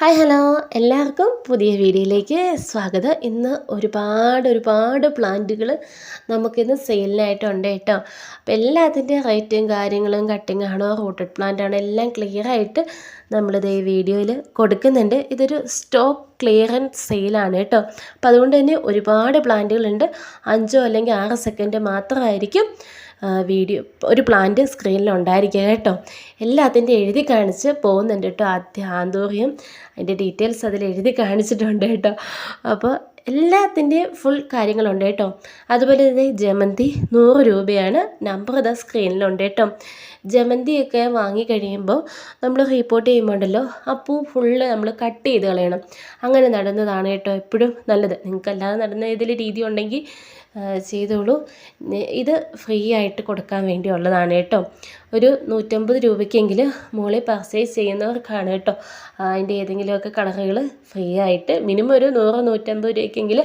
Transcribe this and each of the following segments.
Hi hello. എല്ലാവർക്കും പുതിയ വീഡിയോയിലേക്ക് സ്വാഗതം. ഇന്ന് ഒരുപാട് ഒരുപാട് പ്ലാന്റുകൾ നമുക്കിന്ന് സെയിലിനായിട്ടുണ്ട് കേട്ടോ. അപ്പോൾ എല്ലാത്തിന്റെ റേറ്റും കാര്യങ്ങളും കട്ടിംഗ് ആണോ റൂട്ടഡ് പ്ലാന്റ് ആണോ എല്ലാം ക്ലിയർ ആയിട്ട് നമ്മളിത് ഈ വീഡിയോയിൽ കൊടുക്കുന്നുണ്ട്. ഇതൊരു സ്റ്റോക്ക് ക്ലിയറൻസ് സെയിലാണ് കേട്ടോ. അപ്പോൾ അതുകൊണ്ട് തന്നെ ഒരുപാട് പ്ലാന്റുകളുണ്ട്. അഞ്ചോ അല്ലെങ്കിൽ ആറ് സെക്കൻഡ് മാത്രമായിരിക്കും വീഡിയോ ഒരു പ്ലാന്റ് സ്ക്രീനിൽ ഉണ്ടായിരിക്കുക കേട്ടോ. എല്ലാത്തിന്റെ എഴുതി കാണിച്ച് പോകുന്നുണ്ട് കേട്ടോ ആദ്യ ആന്തോറിയം. അതിന്റെ ഡീറ്റെയിൽസ് അതിൽ എഴുതി കാണിച്ചിട്ടുണ്ട് കേട്ടോ. അപ്പോൾ എല്ലാത്തിന്റെയും ഫുൾ കാര്യങ്ങളുണ്ട് കേട്ടോ. അതുപോലെ തന്നെ ജമന്തി നൂറ് രൂപയാണ് നമ്പർ ഇതാ സ്ക്രീനിലുണ്ട് കേട്ടോ. ജമന്തിയൊക്കെ വാങ്ങിക്കഴിയുമ്പോൾ നമ്മൾ റിപ്പോർട്ട് ചെയ്യുമ്പോണ്ടല്ലോ ആ പൂ ഫുള്ള് നമ്മൾ കട്ട് ചെയ്ത് കളയണം. അങ്ങനെ നടന്നതാണ് കേട്ടോ എപ്പോഴും നല്ലത്. നിങ്ങൾക്ക് അല്ലാതെ നടുന്ന ഏതെങ്കിലും രീതി ഉണ്ടെങ്കിൽ ചെയ്തോളൂ ഇത് ഫ്രീ ആയിട്ട് കൊടുക്കാൻ വേണ്ടി ഉള്ളതാണ് കേട്ടോ. ഒരു നൂറ്റമ്പത് രൂപയ്ക്കെങ്കിൽ മുകളിൽ പർച്ചേസ് ചെയ്യുന്നവർക്കാണ് കേട്ടോ. അതിന്റെ ഏതെങ്കിലുമൊക്കെ കളറുകൾ ഫ്രീ ആയിട്ട് മിനിമം ഒരു നൂറ് നൂറ്റമ്പത് രൂപയ്ക്കെങ്കിൽ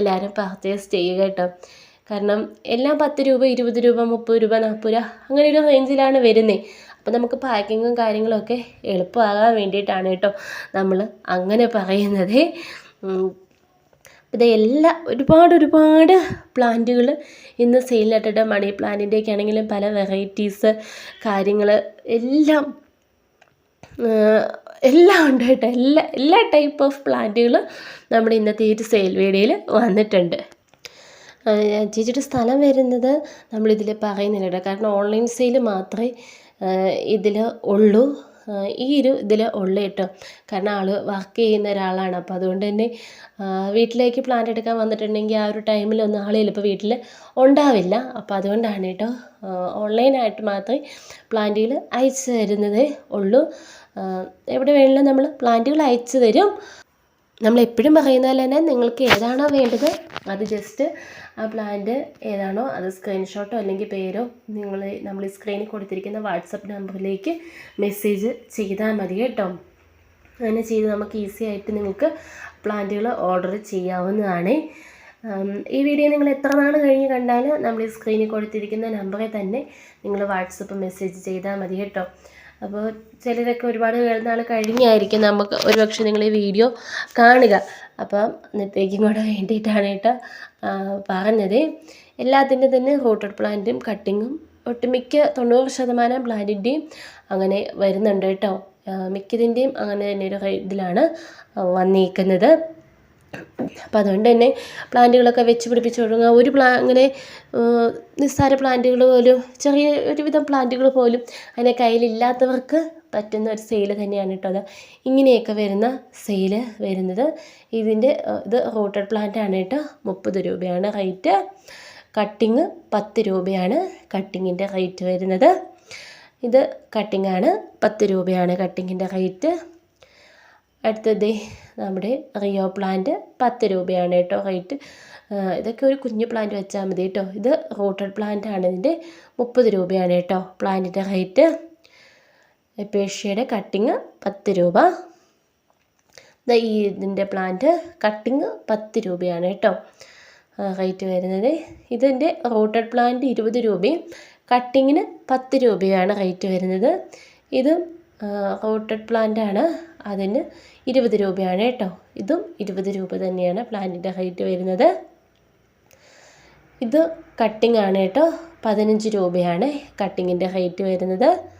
എല്ലാവരും പർച്ചേസ് ചെയ്യുക കേട്ടോ. കാരണം എല്ലാം പത്ത് രൂപ ഇരുപത് രൂപ മുപ്പത് രൂപ നാൽപ്പത് രൂപ അങ്ങനെ ഒരു റേഞ്ചിലാണ് വരുന്നത് അപ്പോൾ നമുക്ക് പാക്കിങ്ങും കാര്യങ്ങളൊക്കെ എളുപ്പമാകാൻ വേണ്ടിയിട്ടാണ് കേട്ടോ നമ്മൾ അങ്ങനെ പറയുന്നത്. ഇത് എല്ലാ ഒരുപാട് ഒരുപാട് പ്ലാന്റുകൾ ഇന്ന് സെയിലിട്ടിട്ട് മണി പ്ലാന്റിന്റെയൊക്കെ ആണെങ്കിലും പല വെറൈറ്റീസ് കാര്യങ്ങൾ എല്ലാം എല്ലാം ഉണ്ട് കേട്ടോ എല്ലാ എല്ലാ ടൈപ്പ് ഓഫ് പ്ലാന്റുകൾ നമ്മുടെ ഇന്നത്തെ ഒരു സെയിൽ വീഡിയോയിൽ വന്നിട്ടുണ്ട്. ചേച്ചിയുടെ സ്ഥലം വരുന്നത് നമ്മളിതിൽ പറയുന്നില്ല കേട്ടോ കാരണം ഓൺലൈൻ സെയിൽ മാത്രമേ ഇതിൽ ഉള്ളൂ. ഈ ഒരു ഇതിൽ ഉള്ളു കേട്ടോ. കാരണം ആൾ വർക്ക് ചെയ്യുന്ന ഒരാളാണ്. അപ്പോൾ അതുകൊണ്ട് തന്നെ വീട്ടിലേക്ക് പ്ലാന്റ് എടുക്കാൻ വന്നിട്ടുണ്ടെങ്കിൽ ആ ഒരു ടൈമിലൊന്നും ആൾ ചിലപ്പോൾ വീട്ടിൽ ഉണ്ടാവില്ല. അപ്പോൾ അതുകൊണ്ടാണ് കേട്ടോ ഓൺലൈനായിട്ട് മാത്രമേ പ്ലാന്റുകൾ അയച്ചു തരുന്നതേ ഉള്ളൂ. എവിടെ വേണമെങ്കിലും നമ്മൾ പ്ലാന്റുകൾ അയച്ചു തരും. നമ്മൾ എപ്പോഴും പറയുന്ന പോലെ തന്നെ നിങ്ങൾക്ക് ഏതാണോ വേണ്ടത് അത് ജസ്റ്റ് ആ പ്ലാന്റ് ഏതാണോ അത് സ്ക്രീൻഷോട്ടോ അല്ലെങ്കിൽ പേരോ നിങ്ങൾ നമ്മൾ സ്ക്രീനിൽ കൊടുത്തിരിക്കുന്ന വാട്സപ്പ് നമ്പറിലേക്ക് മെസ്സേജ് ചെയ്താൽ മതി കേട്ടോ. അങ്ങനെ ചെയ്ത് നമുക്ക് ഈസി ആയിട്ട് നിങ്ങൾക്ക് പ്ലാന്റുകൾ ഓർഡർ ചെയ്യാവുന്നതാണ്. ഈ വീഡിയോ നിങ്ങൾ എത്ര നാൾ കഴിഞ്ഞ് കണ്ടാൽ നമ്മൾ ഈ സ്ക്രീനിൽ കൊടുത്തിരിക്കുന്ന നമ്പറിൽ തന്നെ നിങ്ങൾ വാട്സപ്പ് മെസ്സേജ് ചെയ്താൽ മതി കേട്ടോ. അപ്പോൾ ചിലരൊക്കെ ഒരുപാട് നാൾ കഴിഞ്ഞായിരിക്കും നമുക്ക് ഒരുപക്ഷെ നിങ്ങൾ ഈ വീഡിയോ കാണുക. അപ്പം അന്നത്തേക്കും കൂടെ വേണ്ടിയിട്ടാണ് കേട്ടോ പറഞ്ഞത്. എല്ലാത്തിന്റെ തന്നെ റൂട്ടഡ് പ്ലാന്റും കട്ടിങ്ങും ഒട്ടുമിക്ക തൊണ്ണൂറ് ശതമാനം പ്ലാന്റിന്റെയും അങ്ങനെ വരുന്നുണ്ട് കേട്ടോ. മിക്കതിന്റെയും അങ്ങനെ തന്നെ ഒരു ഇതിലാണ് വന്നിരിക്കുന്നത് അപ്പം അതുകൊണ്ട് തന്നെ പ്ലാന്റുകളൊക്കെ വെച്ച് പിടിപ്പിച്ച് തുടങ്ങുക ഒരു പ്ലാ അങ്ങനെ നിസ്സാര പ്ലാന്റുകൾ പോലും ചെറിയ ഒരുവിധം പ്ലാന്റുകൾ പോലും അതിനെ കയ്യിലില്ലാത്തവർക്ക് പറ്റുന്ന ഒരു സെയിൽ തന്നെയാണ് കേട്ടോ അത്. ഇങ്ങനെയൊക്കെ വരുന്ന സെയിൽ വരുന്നത്. ഇതിന്റെ ഇത് റോട്ടഡ് പ്ലാന്റ് ആണ് കേട്ടോ. മുപ്പത് രൂപയാണ് റേറ്റ് കട്ടിങ് പത്ത് രൂപയാണ് കട്ടിങ്ങിന്റെ റേറ്റ് വരുന്നത്. ഇത് കട്ടിങ്ങാണ് പത്ത് രൂപയാണ് കട്ടിങ്ങിന്റെ റേറ്റ് അടുത്തത് നമ്മുടെ റിയോ പ്ലാന്റ് പത്ത് രൂപയാണ് കേട്ടോ റേറ്റ്. ഇതൊക്കെ ഒരു കുഞ്ഞു പ്ലാന്റ് വെച്ചാൽ മതി കേട്ടോ. ഇത് റോട്ടഡ് പ്ലാന്റ് ആണ്. ഇതിന്റെ മുപ്പത് രൂപയാണ് കേട്ടോ പ്ലാന്റിന്റെ റേറ്റ് പേഷ്യയുടെ കട്ടിങ് പത്ത് രൂപ. ഈ ഇതിന്റെ പ്ലാന്റ് കട്ടിങ് പത്ത് രൂപയാണ് കേട്ടോ റേറ്റ് വരുന്നത്. ഇതിന്റെ റോട്ടഡ് പ്ലാന്റ് ഇരുപത് രൂപയും കട്ടിങ്ങിന് പത്ത് രൂപയാണ് റേറ്റ് വരുന്നത്. ഇത് റോട്ടഡ് പ്ലാന്റ് ആണ്. അതിന് ഇരുപത് രൂപയാണ് കേട്ടോ. ഇതും ഇരുപത് രൂപ തന്നെയാണ് പ്ലാന്റിന്റെ ഹൈറ്റ് വരുന്നത്. ഇത് കട്ടിംഗ് ആണ് കേട്ടോ. പതിനഞ്ച് രൂപയാണ് കട്ടിങ്ങിന്റെ ഹൈറ്റ് വരുന്നത്.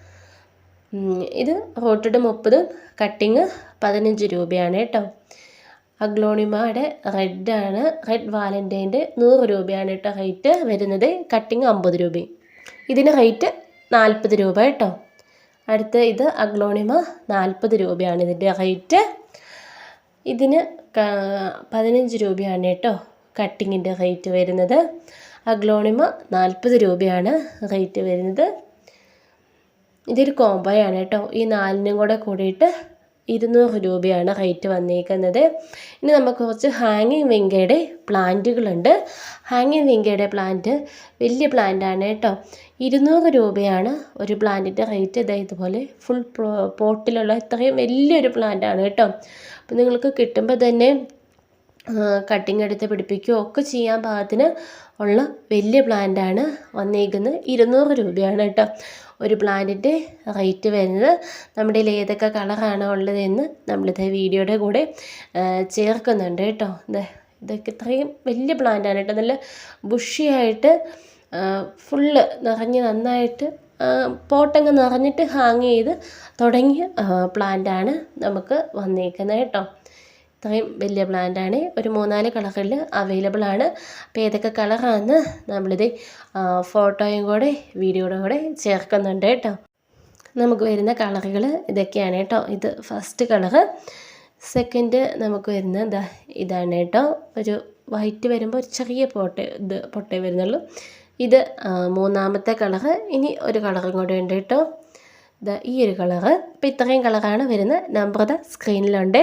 ഇത് റോട്ടഡ് മുപ്പതും കട്ടിങ് പതിനഞ്ച് രൂപയാണ് കേട്ടോ. അഗ്ലോണിമയുടെ റെഡാണ് റെഡ് വാലന്റൈന്റെ നൂറ് രൂപയാണ് കേട്ടോ റേറ്റ് വരുന്നത്. കട്ടിങ് അമ്പത് രൂപയും. ഇതിന് റേറ്റ് നാൽപ്പത് രൂപ കേട്ടോ. അടുത്ത ഇത് അഗ്ലോണിമ നാൽപ്പത് രൂപയാണ്. ഇതിന്റെ റേറ്റ് ഇതിന് പതിനഞ്ച് രൂപയാണ് കേട്ടോ കട്ടിങ്ങിന്റെ റേറ്റ് വരുന്നത്. അഗ്ലോണിമ നാൽപ്പത് രൂപയാണ് റേറ്റ് വരുന്നത്. ഇതൊരു കോംബോയാണ് കേട്ടോ. ഈ നാലിനും കൂടെ കൂടിയിട്ട് ഇരുന്നൂറ് രൂപയാണ് റേറ്റ് വന്നേക്കുന്നത്. ഇനി നമുക്ക് കുറച്ച് ഹാങ്ങിങ് വെങ്കയുടെ പ്ലാന്റുകളുണ്ട്. ഹാങ്ങിങ് വെങ്കയുടെ പ്ലാന്റ് വലിയ പ്ലാന്റാണ് കേട്ടോ. ഇരുന്നൂറ് രൂപയാണ് ഒരു പ്ലാന്റിന്റെ റേറ്റ്. ഇതാ ഇതുപോലെ ഫുൾ പോട്ടിലുള്ള ഇത്രയും വലിയൊരു പ്ലാന്റാണ് കേട്ടോ. അപ്പോൾ നിങ്ങൾക്ക് കിട്ടുമ്പോൾ തന്നെ കട്ടിങ് എടുത്ത് പിടിപ്പിക്കുകയോ ഒക്കെ ചെയ്യാൻ പാകത്തിന് ഉള്ള വലിയ പ്ലാന്റാണ് വന്നേക്കുന്നത്. ഇരുന്നൂറ് രൂപയാണ് കേട്ടോ ഒരു പ്ലാന്റിന്റെ റേറ്റ് വരുന്നത്. നമ്മുടെ കയ്യിൽ ഏതൊക്കെ കളറാണ് ഉള്ളതെന്ന് നമ്മളിത് വീഡിയോയുടെ കൂടെ ചേർക്കുന്നുണ്ട് കേട്ടോ. ഇത് ഇതൊക്കെ ഇത്രയും വലിയ പ്ലാന്റാണ് കേട്ടോ. നല്ല ബുഷിയായിട്ട് ഫുള്ള് നിറഞ്ഞ് നന്നായിട്ട് പോട്ടങ്ങ് നിറഞ്ഞിട്ട് ഹാങ് ചെയ്ത് തുടങ്ങിയ പ്ലാന്റാണ് നമുക്ക് വന്നേക്കുന്നത് കേട്ടോ. ഇത്രയും വലിയ പ്ലാന്റാണ് ഒരു മൂന്നാൽ കളറിൽ അവൈലബിൾ ആണ്. അപ്പോൾ ഏതൊക്കെ കളറാണെന്ന് നമ്മളിത് ഫോട്ടോയും കൂടെ വീഡിയോയുടെ കൂടെ ചേർക്കുന്നുണ്ട് കേട്ടോ. നമുക്ക് വരുന്ന കളറുകൾ ഇതൊക്കെയാണ് കേട്ടോ. ഇത് ഫസ്റ്റ് കളറ് സെക്കൻഡ് നമുക്ക് വരുന്ന ഇതാ ഇതാണ് കേട്ടോ. ഒരു വൈറ്റ് വരുമ്പോൾ ഒരു ചെറിയ പൊട്ട ഇത് പൊട്ടേ വരുന്നുള്ളൂ. ഇത് മൂന്നാമത്തെ കളറ് ഇനി ഒരു കളറും കൂടെ ഉണ്ട് കേട്ടോ. ഈ ഒരു കളറ് അപ്പോൾ ഇത്രയും കളറാണ് വരുന്നത്. Number the സ്ക്രീനിലുണ്ട്